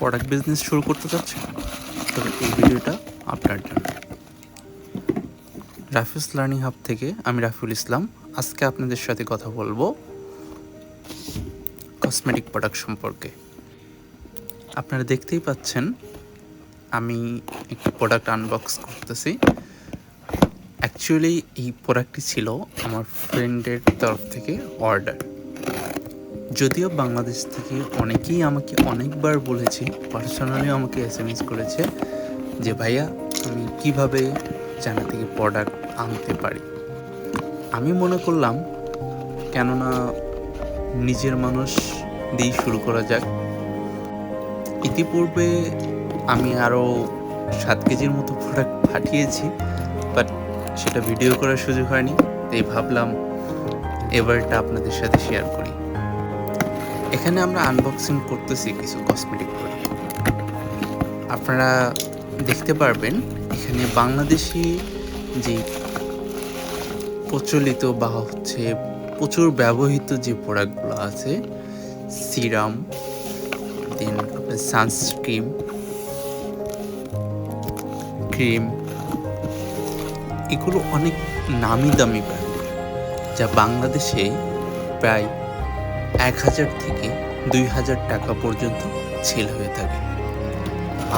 Product business শুরু করতে চাচ্ছেন তবে এই ভিডিওটা আপনার জন্য। রাফিউস লার্নিং হাব থেকে আমি রাফিউল ইসলাম। আজকে আপনাদের সাথে কথা বলব কসমেটিক প্রোডাক্ট সম্পর্কে। আপনারা দেখতেই পাচ্ছেন, আমি একটি প্রোডাক্ট আনবক্স করতেছি। অ্যাকচুয়ালি এই প্রোডাক্টটি ছিল আমার ফ্রেন্ডের তরফ থেকে অর্ডার যদিও বাংলাদেশ থেকে অনেকেই আমাকে অনেকবার বলেছে পার্সোনালি আমাকে এস এম এস করেছে যে, ভাইয়া, আমি কীভাবে চায়না থেকে প্রোডাক্ট আনতে পারি? আমি মনে করলাম, কেননা নিজের মানুষ দিয়েই শুরু করা যাক। ইতিপূর্বে আমি আরও সাত কেজির মতো প্রোডাক্ট পাঠিয়েছি বাট সেটা ভিডিও করার সুযোগ হয়নি, তাই ভাবলাম এবারটা আপনাদের সাথে শেয়ার করি। এখানে আমরা আনবক্সিং করতেছি কিছু কসমেটিক প্রোডাক্ট আপনারা দেখতে পারবেন, এখানে বাংলাদেশি যে প্রচলিত বা হচ্ছে প্রচুর ব্যবহৃত যে প্রোডাক্টগুলো আছে, সিরাম, দেন সানস্ক্রিম ক্রিম, এগুলো অনেক নামি দামি ব্র্যান্ড যা বাংলাদেশে প্রায় এক হাজার থেকে দুই হাজার টাকা পর্যন্ত সেল হয়ে থাকে।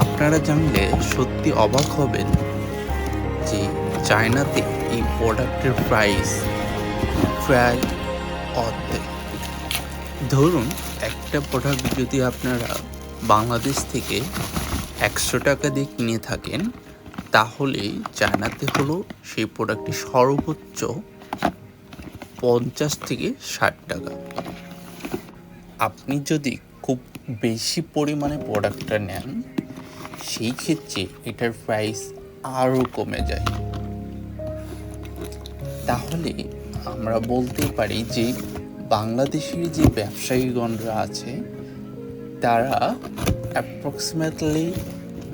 আপনারা জানলে সত্যি অবাক হবেন যে চায়নাতে এই প্রোডাক্টের প্রাইস প্রায় অর্ধেক। ধরুন, একটা প্রোডাক্ট যদি আপনারা বাংলাদেশ থেকে একশো টাকা দিয়ে কিনে থাকেন, তাহলে চায়নাতে হলো সেই প্রোডাক্টটি সর্বোচ্চ পঞ্চাশ থেকে ষাট টাকা। আপনি যদি খুব বেশি পরিমাণে প্রোডাক্টটা নেন, সেই ক্ষেত্রে এটার প্রাইস আরও কমে যায়। তাহলে আমরা বলতে পারি যে বাংলাদেশের যে ব্যবসায়ীগণরা আছে, তারা approximately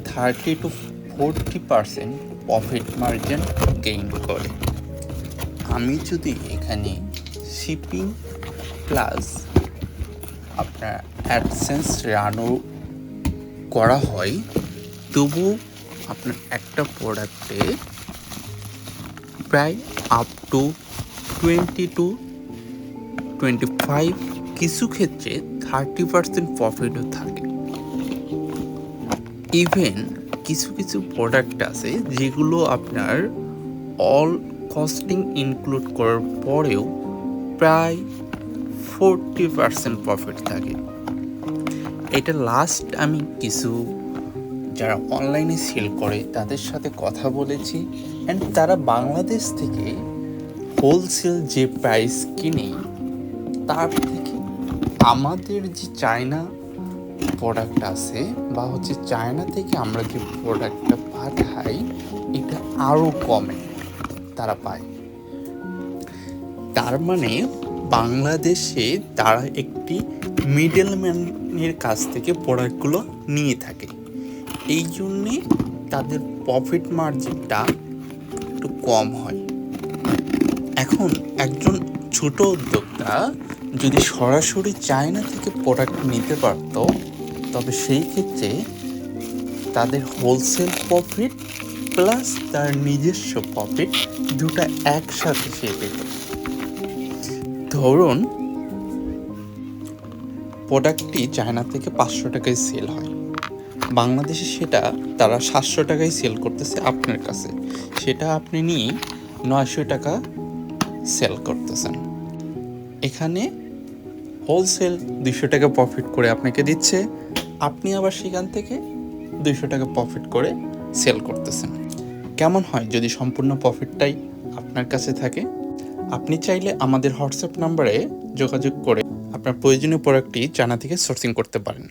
thirty to forty percent profit margin gain করে। আমি যদি এখানে শিপিং প্লাস আপনার অ্যাডসেন্স রানও করা হয়, তবু আপনার একটা প্রোডাক্টে প্রায় up to twenty to twenty five কিছু ক্ষেত্রে থার্টি পার্সেন্ট প্রফিটও থাকে। ইভেন কিছু কিছু প্রোডাক্ট আছে যেগুলো আপনার অল কস্টিং ইনক্লুড করার পরেও প্রায় ফোরটি পার্সেন্ট প্রফিট থাকে। এটা লাস্ট আমি কিছু যারা অনলাইনে সেল করে, তাদের সাথে কথা বলেছি অ্যান্ড তারা বাংলাদেশ থেকে হোলসেল যে প্রাইস কিনে, তার থেকে আমাদের যে চায়না প্রোডাক্ট আছে বা হচ্ছে চায়না থেকে আমরা যে প্রোডাক্টটা পাঠাই, এটা আরও কমে তারা পায়। তার মানে বাংলাদেশে তারা একটি মিডলম্যানের কাছ থেকে প্রোডাক্টগুলো নিয়ে থাকে। এই জন্যে তাদের প্রফিট মার্জিনটা একটু কম হয়। এখন একজন ছোট উদ্যোক্তা যদি সরাসরি চায়না থেকে প্রোডাক্ট নিতে পারত, তবে সেই ক্ষেত্রে তাদের হোলসেল প্রফিট প্লাস তার নিজস্ব প্রফিট দুটা একসাথে সে পেত। ধরুন প্রোডাক্টটি চায়না থেকে পাঁচশো টাকায় সেল হয়। বাংলাদেশে সেটা তারা সাতশো টাকায় সেল করতেছে আপনার কাছে। সেটা আপনি নিয়ে নয়শো টাকা সেল করতেছেন। এখানে হোলসেল দুইশো টাকা প্রফিট করে আপনাকে দিচ্ছে। আপনি আবার সেখান থেকে দুশো টাকা প্রফিট করে সেল করতেছেন। কেমন হয় যদি সম্পূর্ণ প্রফিটটাই আপনার কাছে থাকে? আপনি চাইলে আমাদের হোয়াটসঅ্যাপ নাম্বারে যোগাযোগ করে আপনার প্রয়োজনীয় প্রোডাক্টটি জানা থেকে সোর্সিং করতে পারেন।